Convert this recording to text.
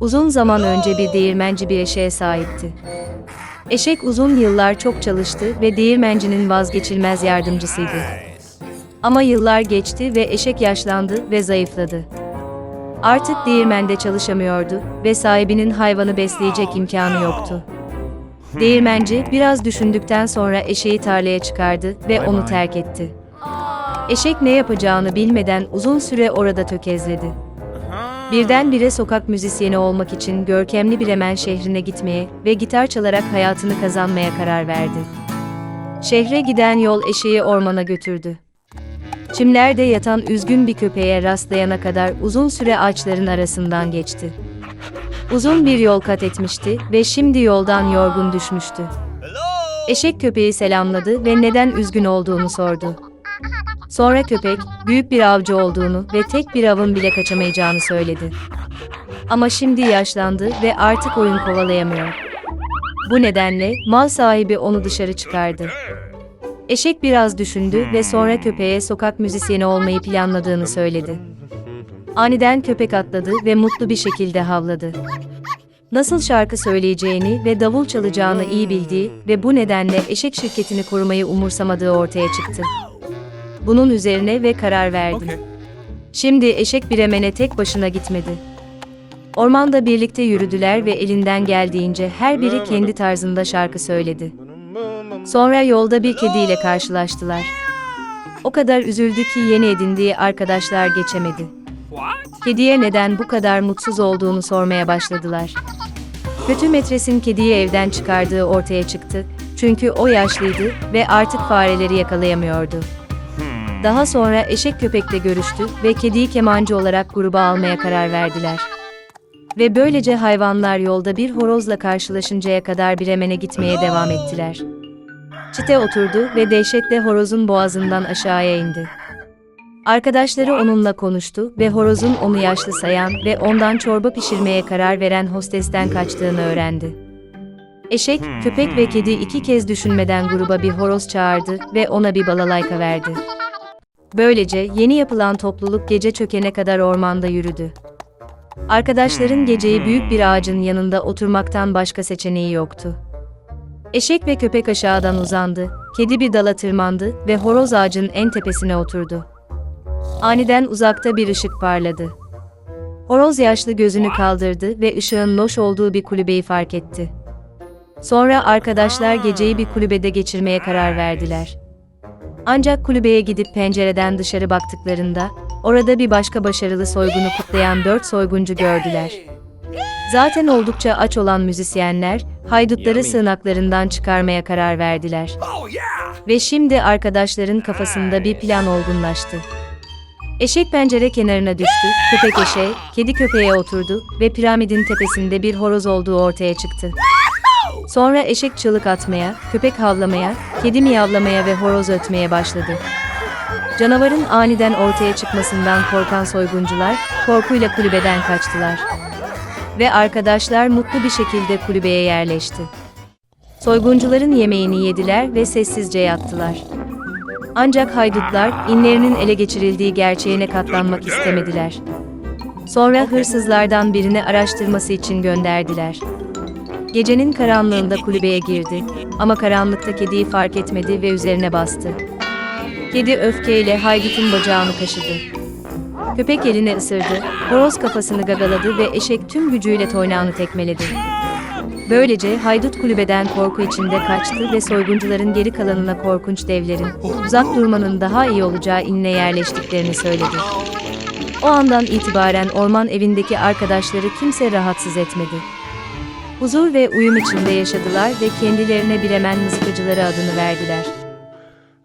Uzun zaman önce bir değirmenci bir eşeğe sahipti. Eşek uzun yıllar çok çalıştı ve değirmencinin vazgeçilmez yardımcısıydı. Ama yıllar geçti ve eşek yaşlandı ve zayıfladı. Artık değirmende çalışamıyordu ve sahibinin hayvanı besleyecek imkanı yoktu. Değirmenci biraz düşündükten sonra eşeği tarlaya çıkardı ve onu terk etti. Eşek ne yapacağını bilmeden uzun süre orada tökezledi. Birdenbire sokak müzisyeni olmak için görkemli Bremen şehrine gitmeye ve gitar çalarak hayatını kazanmaya karar verdi. Şehre giden yol eşeği ormana götürdü. Çimlerde yatan üzgün bir köpeğe rastlayana kadar uzun süre ağaçların arasından geçti. Uzun bir yol kat etmişti ve şimdi yoldan yorgun düşmüştü. Eşek köpeği selamladı ve neden üzgün olduğunu sordu. Sonra köpek, büyük bir avcı olduğunu ve tek bir avın bile kaçamayacağını söyledi. Ama şimdi yaşlandı ve artık oyun kovalayamıyor. Bu nedenle mal sahibi onu dışarı çıkardı. Eşek biraz düşündü ve sonra köpeğe sokak müzisyeni olmayı planladığını söyledi. Aniden köpek atladı ve mutlu bir şekilde havladı. Nasıl şarkı söyleyeceğini ve davul çalacağını iyi bildiği ve bu nedenle eşek şirketini korumayı umursamadığı ortaya çıktı. Bunun üzerine ve karar verdi. Şimdi eşek Bremen'e tek başına gitmedi. Ormanda birlikte yürüdüler ve elinden geldiğince her biri kendi tarzında şarkı söyledi. Sonra yolda bir kediyle karşılaştılar. O kadar üzüldü ki yeni edindiği arkadaşlar geçemedi. Kediye neden bu kadar mutsuz olduğunu sormaya başladılar. Kötü metresin kediyi evden çıkardığı ortaya çıktı. Çünkü o yaşlıydı ve artık fareleri yakalayamıyordu. Daha sonra eşek köpekle görüştü ve kediyi kemancı olarak gruba almaya karar verdiler. Ve böylece hayvanlar yolda bir horozla karşılaşıncaya kadar Bremen'e gitmeye devam ettiler. Çite oturdu ve dehşetle horozun boğazından aşağıya indi. Arkadaşları onunla konuştu ve horozun onu yaşlı sayan ve ondan çorba pişirmeye karar veren hostesten kaçtığını öğrendi. Eşek, köpek ve kedi iki kez düşünmeden gruba bir horoz çağırdı ve ona bir balalayka verdi. Böylece yeni yapılan topluluk gece çökene kadar ormanda yürüdü. Arkadaşların geceyi büyük bir ağacın yanında oturmaktan başka seçeneği yoktu. Eşek ve köpek aşağıdan uzandı, kedi bir dala tırmandı ve horoz ağacın en tepesine oturdu. Aniden uzakta bir ışık parladı. Horoz yaşlı gözünü kaldırdı ve ışığın loş olduğu bir kulübeyi fark etti. Sonra arkadaşlar geceyi bir kulübede geçirmeye karar verdiler. Ancak kulübeye gidip pencereden dışarı baktıklarında, orada bir başka başarılı soygunu kutlayan dört soyguncu gördüler. Zaten oldukça aç olan müzisyenler, haydutları sığınaklarından çıkarmaya karar verdiler. Ve şimdi arkadaşların kafasında bir plan olgunlaştı. Eşek pencere kenarına düştü, köpek eşeğe, kedi köpeğe oturdu ve piramidin tepesinde bir horoz olduğu ortaya çıktı. Sonra eşek çığlık atmaya, köpek havlamaya, kedi miyavlamaya ve horoz ötmeye başladı. Canavarın aniden ortaya çıkmasından korkan soyguncular, korkuyla kulübeden kaçtılar. Ve arkadaşlar mutlu bir şekilde kulübeye yerleşti. Soyguncuların yemeğini yediler ve sessizce yattılar. Ancak haydutlar, inlerinin ele geçirildiği gerçeğine katlanmak istemediler. Sonra hırsızlardan birini araştırması için gönderdiler. Gecenin karanlığında kulübeye girdi ama karanlıkta kediyi fark etmedi ve üzerine bastı. Kedi öfkeyle haydutun bacağını kaşıdı. Köpek eline ısırdı, horoz kafasını gagaladı ve eşek tüm gücüyle toynağını tekmeledi. Böylece haydut kulübeden korku içinde kaçtı ve soyguncuların geri kalanına korkunç devlerin, uzak durmanın daha iyi olacağı inine yerleştiklerini söyledi. O andan itibaren orman evindeki arkadaşları kimse rahatsız etmedi. Huzur ve uyum içinde yaşadılar ve kendilerine Bremen mızıkacıları adını verdiler.